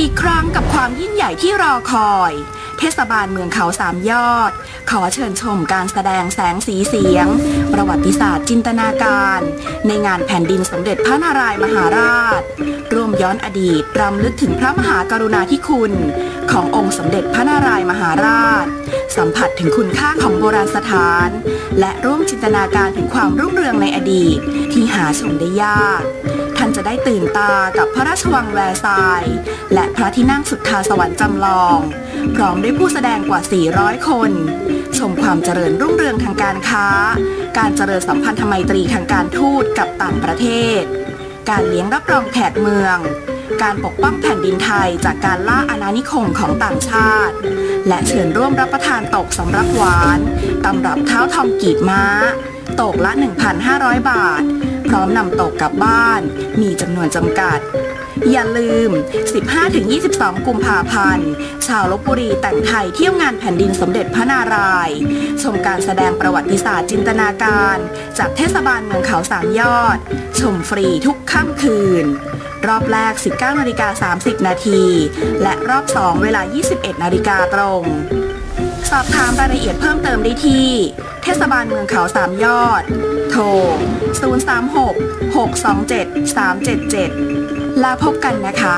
อีกครั้งกับความยิ่งใหญ่ที่รอคอย เทศบาลเมืองเขาสามยอด ขอเชิญชมการแสดงแสงสีเสียง ประวัติศาสตร์จินตนาการ ในงานแผ่นดินสมเด็จพระนารายมหาราช ร่วมย้อนอดีตรำลึกถึงพระมหากรุณาธิคุณ ขององค์สมเด็จพระนารายมหาราช สัมผัสถึงคุณค่าของโบราณสถาน และร่วมจินตนาการถึงความรุ่งเรืองในอดีต ที่หาชมได้ยาก ท่านจะได้ตื่นตากับพระราชวังแวร์ซายน์และพระที่นั่งสุดทาสวรรค์จำลอง พร้อมด้วยผู้แสดงกว่า 400 คน ชมความเจริญรุ่งเรืองทางการค้า การเจริญสัมพันธไมตรีทางการทูตกับต่างประเทศ การเลี้ยงรับรองแขกเมือง การปกป้องแผ่นดินไทยจากการล่าอาณานิคมของต่างชาติ และเชิญร่วมรับประทานตกสำรับหวานตำรับเท้าทองกีบม้า ตกละ 1,500 บาท พร้อมนำตกกลับบ้าน มีจำนวนจำกัด อย่าลืม 15-22 กุมภาพันธ์ ชาวลบบุรีแต่งไทยเที่ยวงานแผ่นดินสมเด็จพระนารายณ์ชมการแสดงประวัติศาสตร์จินตนาการ จากเทศบาลเมืองเขาสามยอด ชมฟรีทุกค่ำคืนรอบแรก 19นาฬิกา30 นาที และรอบ 2 เวลา 21นาฬิกาตรง สอบถามรายละเอียดเพิ่มเติมได้ที่ เทศบาลเมืองเขาสามยอด โทร 036 627 377 แล้วพบกันนะคะ